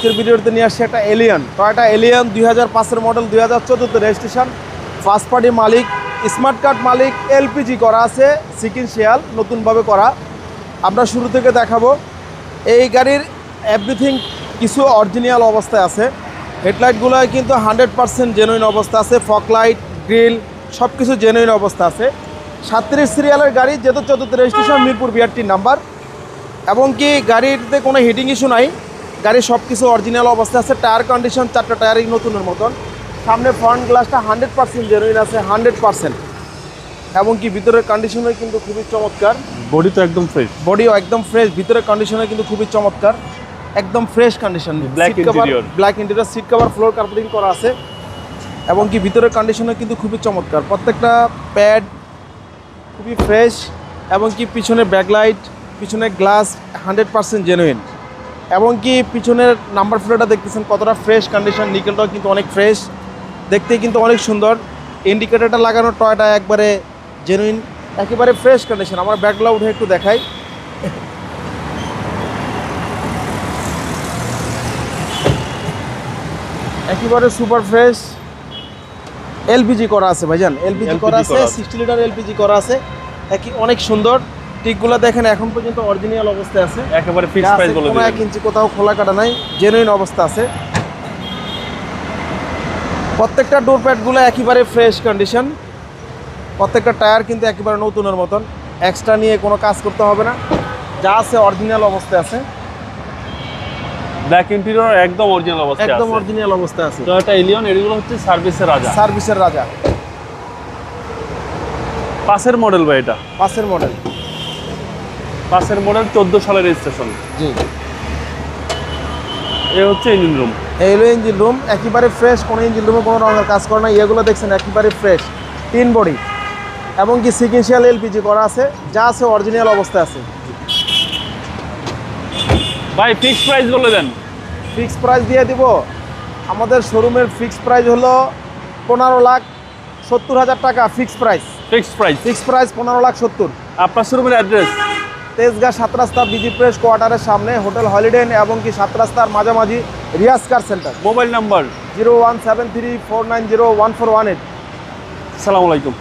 আজকের ভিডিওতে নিয়ে আসছে একটা এলিয়ান টয়টা এলিয়ান দুই হাজার পাঁচের মডেল দুই হাজার চোদ্দোতে রেজিস্ট্রেশন ফার্স্ট পার্টি মালিক স্মার্ট কার্ড মালিক এলপিজি করা আছে সিকিনশিয়াল নতুনভাবে করা। আমরা শুরু থেকে দেখাবো। এই গাড়ির এভরিথিং কিছু অরিজিনাল অবস্থায় আছে। হেডলাইটগুলো কিন্তু হান্ড্রেড পারসেন্ট জেনুইন অবস্থা আছে। ফক লাইট গ্রিল সব কিছু জেনুইন অবস্থা আছে। সাতত্রিশ সিরিয়ালের গাড়ি, যেহেতু চতুর্থ রেজিস্ট্রেশন মিরপুর বিআরটির নাম্বার এবং কি গাড়িতে কোনো হিটিং ইস্যু নাই। গাড়ির সব কিছু অরিজিনাল অবস্থা আছে টায়ার কন্ডিশন চারটা টায়ারই নতুনের মতন। সামনে ফ্রন্ট গ্লাসটা হান্ড্রেড পার্সেন্ট জেনুইন আছে হান্ড্রেড পার্সেন্ট এবং কি ভিতরের কন্ডিশনও কিন্তু খুবই চমৎকার। বডি তো একদম ফ্রেশ বডিও একদম ফ্রেশ ভিতরের কন্ডিশনে কিন্তু খুবই চমৎকার। একদম fresh condition. Black interior seat cover floor carpeting করা আছে। এবং কি ভিতরের কন্ডিশনে কিন্তু খুবই চমৎকার। প্রত্যেকটা প্যাড খুবই ফ্রেশ এবং কি পিছনে ব্যাকলাইট পিছনে গ্লাস হান্ড্রেড পার্সেন্ট জেনুইন এবং কি পিছনের নাম্বার প্লেটটা দেখতেছেন কতটা ফ্রেশ কন্ডিশন নিকেলটাও কিন্তু অনেক ফ্রেশ দেখতে কিন্তু অনেক সুন্দর। ইন্ডিকেটারটা লাগানো টয়টা একবারে জেনুইন একেবারে ফ্রেশ কন্ডিশন আমার ব্যাকগুলো উঠে একটু দেখাই। একেবারে সুপার ফ্রেশ এলপিজি করা আছে ভাইজান। এলপিজি LPG করা আছে করা আছে। সিক্সটি লিটার এলপিজি করা আছে। একই অনেক সুন্দর। টিকগুলো দেখেন এখন পর্যন্ত অরিজিনাল অবস্থায় আছে। একেবারে ফিক্স প্রাইস বলে কোনো এক ইঞ্চি কোথাও খোলা কাটা নাই জেনুইন অবস্থা আছে। প্রত্যেকটা ডোর প্যাডগুলো একেবারে ফ্রেশ কন্ডিশন প্রত্যেকটা টায়ার কিন্তু একেবারে নতুনের মতন। এক্সট্রা নিয়ে কোনো কাজ করতে হবে না। যা আছে অরিজিনাল অবস্থায় আছে। ব্ল্যাক ইন্টেরিয়র একদম অরিজিনাল অবস্থায় একদম অরিজিনাল অবস্থায় আছে। টয়োটা এলিয়ন এগুলো হচ্ছে সার্ভিসের রাজা। সার্ভিসের রাজা। পাশের মডেল ভাই এটা। পাঁচের মডেল পাশের মডেল চোদ্দ সালের রেজিস্ট্রেশন জি। এ হচ্ছে ইঞ্জিন রুম এই হলো ইঞ্জিন রুম একেবারে ফ্রেশ কোনো ইঞ্জিন রুমে কোনো রঙের কাজ করে না। এগুলো দেখছেন একেবারে ফ্রেশ তিন বডি। এবং কি সিকেন্সিয়াল এলপিজি করা আছে যা আছে অরিজিনাল অবস্থায় আছে। ভাই ফিক্স প্রাইস বলে দেন। ফিক্স প্রাইস দিয়ে দিব। আমাদের শোরুমের ফিক্স প্রাইস হলো পনেরো লাখ সত্তর হাজার টাকা fix price fixed price fix price পনেরো লাখ সত্তর। আপনার শোরুমের অ্যাড্রেস তেজগাঁ সাত রাস্তা বিজি প্রেস কোয়ার্টারের সামনে হোটেল হলিডে ইন এবং কি সাত রাস্তার মাঝামাঝি Riyaz car centre. Mobile number zero one seven three four nine zero one four one eight. আসসালামু আলাইকুম।